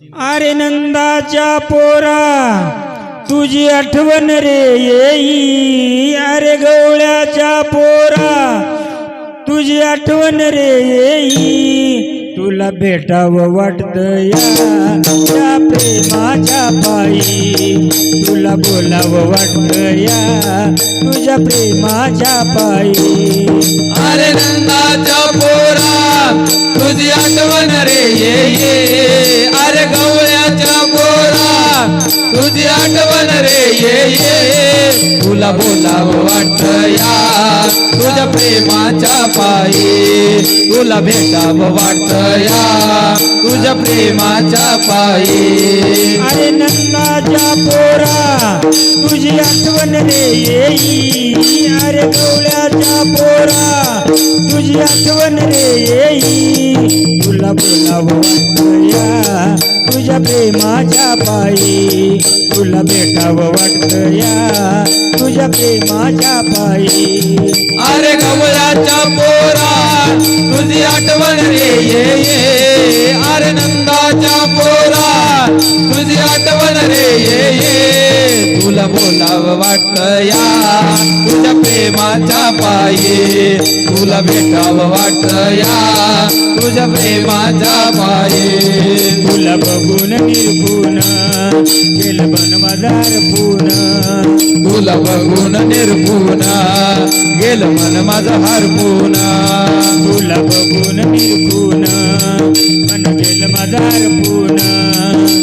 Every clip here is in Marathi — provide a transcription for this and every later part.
अरे नंदाच्या पोरा तुझी आठवण रे येई. अरे गवळ्याच्या पोरा तुझी आठवण रे येई. तुला भेटावं वाटत या प्रेमाच्या पायी. तुला बोलावं वाटत या तुझ्या प्रेमाच्या पायी. अरे नंदाच्या पोरा तुझी आठवण रे ये ये गवळ्याच्या पोरा तुझी आठवण रे ये ये. तुला बोलावं वाट या तुझ्या प्रेमाच्या पायी. तुला भेटाव वाट या तुझ्या प्रेमाच्या पायी. अरे नंदाच्या पोरा तुझी आठवण रे येई अरे गवळ्याच्या पोरा तुझी आठवण रे येई तुला बोलावं तुझ्या प्रेमाच्या पायी तुला भेटावं वाटतया तुझ्या प्रेमाच्या पायी अरे गवळ्याच्या पोरा तुझी आठवण रे ये. अरे बोलावं वाटत तुझ्या प्रेमाच्या पायी तुला भेटाव वाटया तुझ्या प्रेमाच्या पायी तुला बघून निर्गुण गेलं बनवादार पुन तुला बघून निर्गुण गेल मन माझा हरपून तुला बघून निर्गुण मन गेल माझा हरपून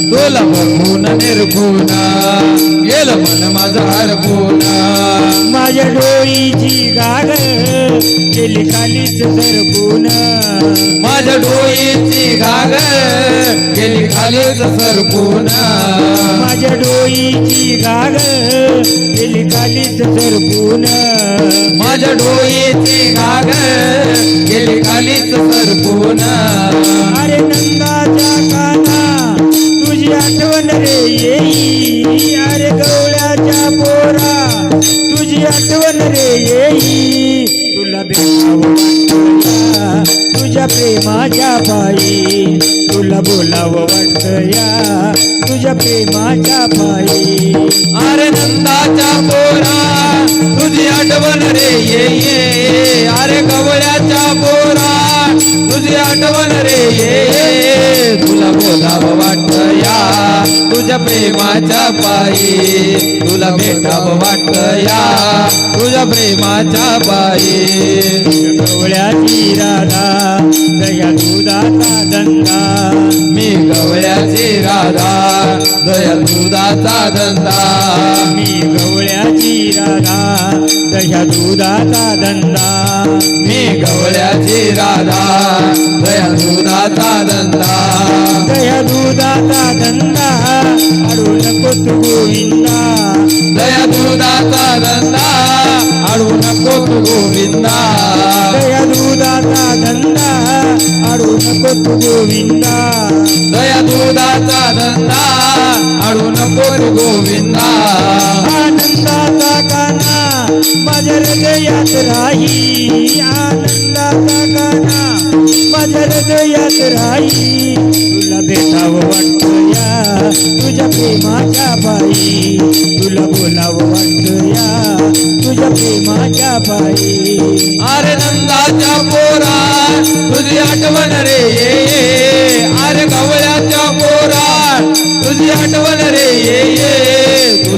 तुला बघून निर्गुण गेल. मन माझं हरपून माझ्या डोळीची गाड गेली खालीच सरकून माझ्या डोईची घाग गेली खालीच सरपून माझ्या डोळीची गाड गेली खालीच सरकून माझ्या डोईची घाग गेली खालीच सरपून तुझ्या प्रेमाच्या पायी तुला बोलावं वाटतया तुझ्या प्रेमाच्या पायी. अरे नंदाच्या पोरा तुझी आठवण रे ये ये अरे गवळ्याच्या पोरा तुझी आठवण रे ये ये तुला बोलावं वाटतया तुझ्या प्रेमाच्या पायी तुला भेटावं वाटत या. तुझ्या प्रेमाच्या पायी. गवळ्याची राधा दया दुधाचा धंदा. मी गवळ्याची राधा दया दुधाचा धंदा. मी गवळ्याची राधा दया दुधाचा धंदा. मी गवळ्याची राधा दया दुधाचा धंदा. दया दुधाचा धंदा अडू नको तू गोविंदा दया दुधाचा धंदा आडू नको तू गोविंदा दया दुधाचा धंदा अडू नको तू गोविंदा दया दुधाचा धंदा आडू नको तू गोविंदा आनंदाचा गाना माझ्या हृदयात राही तुला भेटावं वाटतं या तुझ्या प्रेमाच्या बाई तुला बोलावं वाटतं या तुझ्या प्रेमाच्या बाई. अरे नंदाच्या पोरा तुझी आठवण रे ये ये गवळ्याच्या पोरा तुझी आठवण रे ये.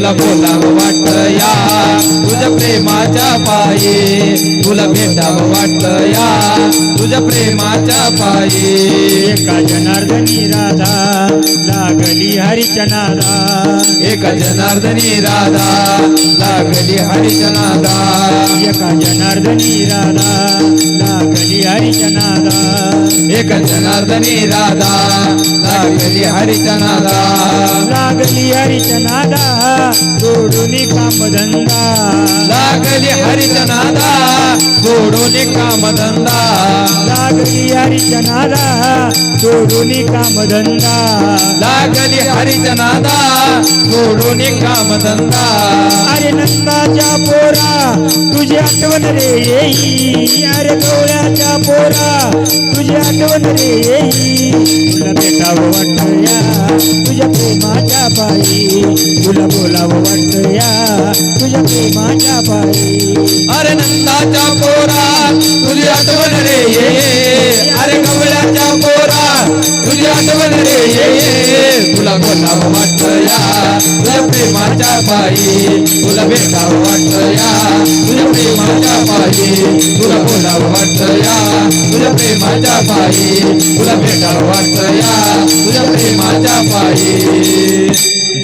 तुला बोलावं वाटत या. तुझ्या प्रेमाच्या पायी तुला भेटावं वाटत या. तुझ्या प्रेमाच्या पायी एका जनार्दनी राधा लागली हरीच्या नादा. एका जनार्दनी राधा लागली हरीच्या नादा. एका जनार्दनी राधा लागली हरीच्या नादा. एका जनार्दनी राधा लागली हरीच्या नादा. लागली हरीच्या नादा. सोडून कामधंदा. लागली हरीच्या नादा सोडून कामधंदा. लागली हरीच्या नादा सोडून कामधंदा. लागली हरीच्या नादा सोडून कामधंदा. अरे नंदाच्या पोरा तुझी आठवण रे येई. अरे गवळ्याच्या पोरा तुझी आठवण रे येई. तुला भेटावं वाटतं या तुझ्या प्रेमाच्या पायी. तुला बोलावं वाटतं या तुझ्या प्रेमाच्या पायी. अरे नंदाच्या पोरा तुझी आठवण रे ये. अरे गवळ्याच्या पोरा तुझी आठवण रे ये. तुला बोलावं वाटतं तुझ्या प्रेमाच्या पायी. तुला भेटावं वाटतं तुझ्या प्रेमाच्या पायी. तुला बोलावं वाटतं तुझ्या प्रेमाच्या पायी. तुला भेटावं या तुझ्या प्रेमाच्या पायी.